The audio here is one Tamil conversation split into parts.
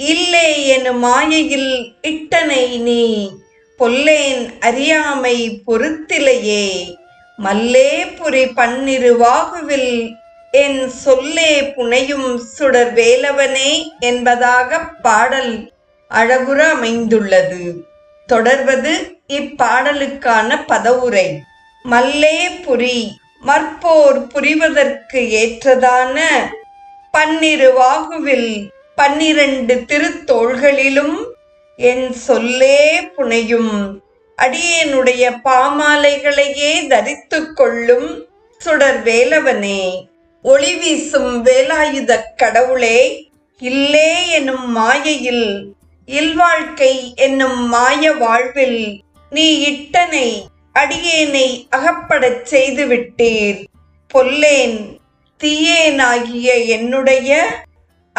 இல்லை எனும் மாயையில் இட்டனை நீ பொல்லேன் அறியாமை பொறுத்திலையே. மல்லே புரி என் சொல்லே புனையும் சுடர் வேலவனே என்பதாக பாடல் அழகுற அமைந்துள்ளது. தொடர்வது இப்பாடலுக்கான பதவுரை. மல்லே புரி மற்போர் புரிவதற்கு ஏற்றதான பன்னிருவாகுவில் பன்னிரண்டு திருத்தோள்களிலும் என் சொல்லே புனையும். அடியேனுடைய பாமாலைகளையே தரித்து கொள்ளும் சுடர் வேலவனே. ஒளி வீசும் வேலாயுதக் கடவுளே இல்லே எனும் மாயையில். இல்வாழ்க்கை என்னும் மாய வாழ்வில். நீ இட்டனை அடியேனை அகப்படச் செய்து விட்டீர் பொல்லேன் தீயேனாகிய என்னுடைய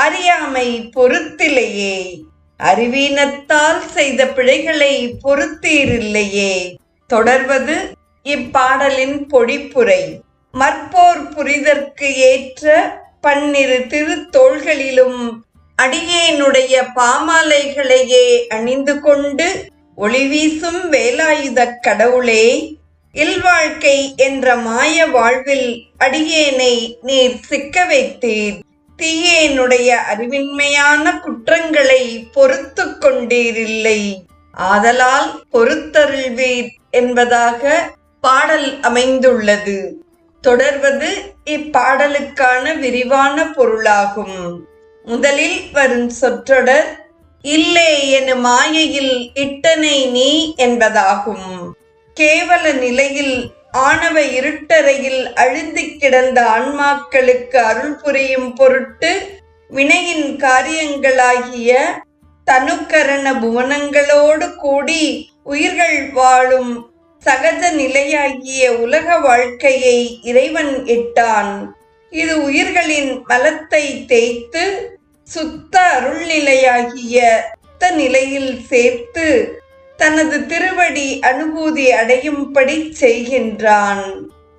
அறியாமை பொறுத்திலையே. அறிவீனத்தால் செய்த பிழைகளை பொறுத்தீரில்லையே. தொடர்வது இப்பாடலின் பொழிப்புரை. மற்போர் புரிதற்கு ஏற்ற பன்னிரு திருத்தோள்களிலும் அடியேனுடைய பாமாலைகளையே அணிந்து கொண்டு ஒளிவீசும் வேலாயுதக் கடவுளே இல்வாழ்க்கை என்ற மாய வாழ்வில் அடியேனை நீர் சிக்க வைத்தீர். தீயேனுடைய அறிவின்மையான குற்றங்களை பொறுத்து கொண்டீரில்லை. ஆதலால் பொறுத்தருள்வீர் என்பதாக பாடல் அமைந்துள்ளது. தொடர்வது இப்பாடலுக்கான விரிவான பொருளாகும். முதலில் வரும் சொற்றொடர் இல்லே என மாயையில் இட்டனை நீ என்பதாகும். கேவல நிலையில் ஆணவ இருட்டறையில் அழுந்தி கிடந்த ஆன்மாக்களுக்கு அருள் புரியும் பொருட்டு வினையின் காரியங்களாகிய தனுக்கரண புவனங்களோடு கூடி உயிர்கள் வாழும் சகஜ நிலையாகிய உலக வாழ்க்கையை இறைவன் இட்டான் இது உயிர்களின் மலத்தை தேய்த்து சுத்த அருள்நிலையாகிய சுத்த நிலையில் சேர்த்து தனது திருவடி அனுபூதி அடையும்படி செய்கின்றான்.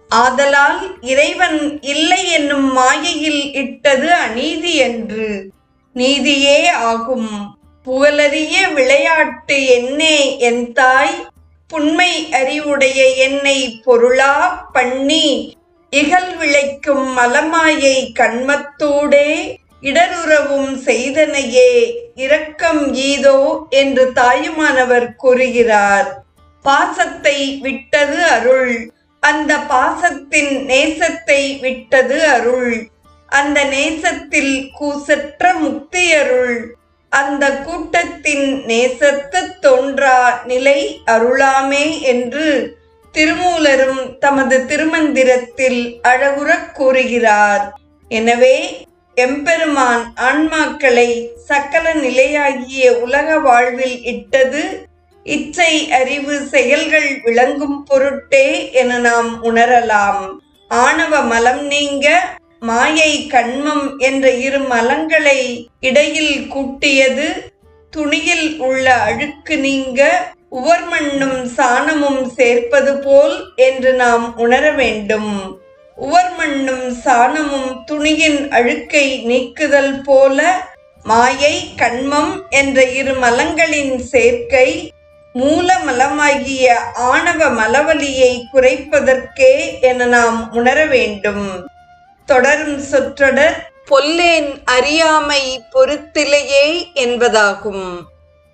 ஆதலால் இறைவன் இல்லை என்னும் மாயையில் இட்டது அநீதி என்று. நீதியே ஆகும். புகழறிய விளையாட்டு என்னே என் தாய்? புண்மை அறிவுடைய என்னை பொருளா? பண்ணி இகல் விளைக்கும் மலமாயை கண்மத்தூடே இடருறவும் செய்தனையே இரக்கம் ஈதோ என்று தாயுமானவர் கூறுகிறார். பாசத்தை விட்டது அருள். அந்த பாசத்தின் நேசத்தை விட்டது அருள். அந்த நேசத்தில் கூசற்ற முக்தி அருள். அந்த கூட்டத்தின் நேசத்து தோன்றா நிலை அருளாமே என்று திருமூலரும் தமது திருமந்திரத்தில் அழகுறக் கூறுகிறார். எனவே எம்பெருமான் ஆன்மாக்களை சக்கல நிலையாகிய உலக வாழ்வில் இட்டது இச்சை அறிவு செயல்கள் விளங்கும் பொருட்டே என நாம் உணரலாம். ஆணவ மலம் நீங்க மாயை கண்மம் என்ற இரு மலங்களை இடையில் கூட்டியது துணியில் உள்ள அழுக்கு நீங்க உவர்மண்ணும் சாணமும் சேர்ப்பது போல் என்று நாம் உணர வேண்டும். உவர்மண்ணும் சாணமும் துணியின் அழுக்கை நீக்குதல் போல மாயை கண்மம் என்ற இரு மலங்களின் சேர்க்கை மூலமலமாகிய ஆணவ மலவலியை குறைப்பதற்கே என நாம் உணர வேண்டும். தொடரும் சொற்றொடர் பொல்லேன் அறியாமை பொறுத்திலையே என்பதாகும்.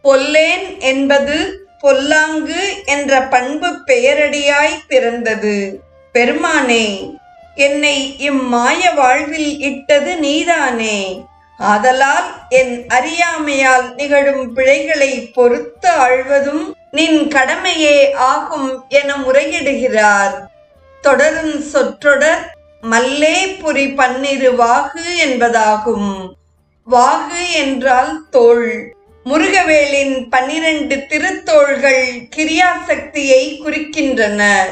பொல்லேன் என்பது பொல்லாங்கு என்ற பண்பு பெயரடியாய் பிறந்தது. பெருமானே என்னை இம்மாய வாழ்வில் இட்டது நீதானே? ஆதலால் என் அறியாமையால் நிகழும் பிழைகளை பொறுத்து ஆழ்வதும் நின் கடமையே ஆகும் என முறையிடுகிறார். தொடரும் சொற்றொடர் மல்லே புரி பன்னிரு வாகு என்பதாகும். வாகு என்றால் தோல். முருகவேலின் பன்னிரண்டு திருத்தோள்கள் கிரியாசக்தியை குறிக்கின்றன.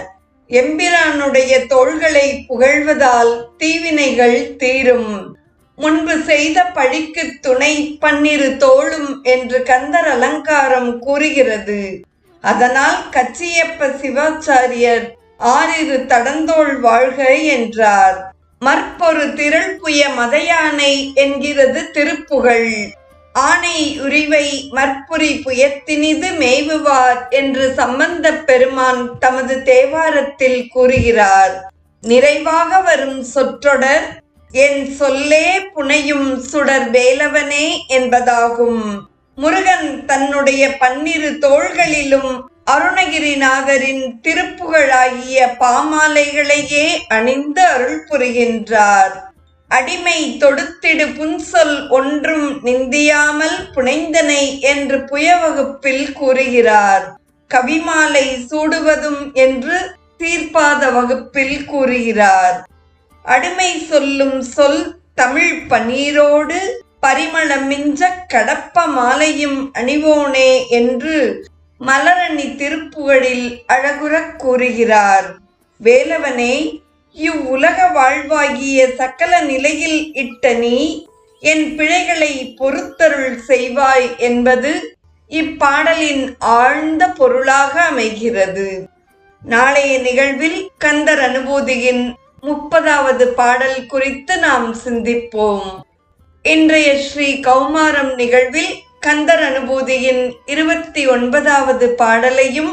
எம்பிரானுடைய தோள்களை புகழ்வதால் தீவினைகள் தீரும். முன்பு செய்த பழிக்கு துணை பன்னிரு தோளும் என்று கந்தர் அலங்காரம் கூறுகிறது. அதனால் கச்சியப்ப சிவாச்சாரியர் ஆறிரு தடந்தோள் வாழ்க என்றார். மற்பொரு திரள் புய மதையானை என்கிறது திருப்புகழ். ஆனை உரிவை மற்புரி புயத்தினிது மேவுவார் என்று சம்பந்த பெருமான் தமது தேவாரத்தில் கூறுகிறார். நிறைவாக வரும் சொற்றொடர் என் சொல்லே புனையும் சுடர் வேலவனே என்பதாகும். முருகன் தன்னுடைய பன்னிரு தோள்களிலும் அருணகிரிநாதரின் திருப்புகழாகிய பாமாலைகளையே அணிந்து அருள் புரிகின்றார். அடிமை தொடுத்திடு புன்சொல் ஒன்றும் நிந்தியாமல் புனைந்தனை என்று புயவகுப்பில் கூறுகிறார். கவிமாலை சூடுவதும் என்று தீர்ப்பாத வகுப்பில் கூறுகிறார். அடிமை சொல்லும் சொல் தமிழ் பன்னீரோடு பரிமளமிஞ்ச கடப்ப மாலையும் அணிவோனே என்று மலரணி திருப்புகழில் அழகுறக் கூறுகிறார். வேலவனே இவ்வுலக வாழ்வாகிய சகல நிலையில் இட்ட நீ என் பிழைகளை பொறுத்தருள் செய்வாய் என்பது இப்பாடலின் ஆழ்ந்த பொருளாக அமைகிறது. நாளைய நிகழ்வில் கந்தர் அனுபூதியின் முப்பதாவது பாடல் குறித்து நாம் சிந்திப்போம். இன்றைய ஸ்ரீ கௌமாரம் நிகழ்வில் கந்தர் அனுபூதியின் இருபத்தி ஒன்பதாவது பாடலையும்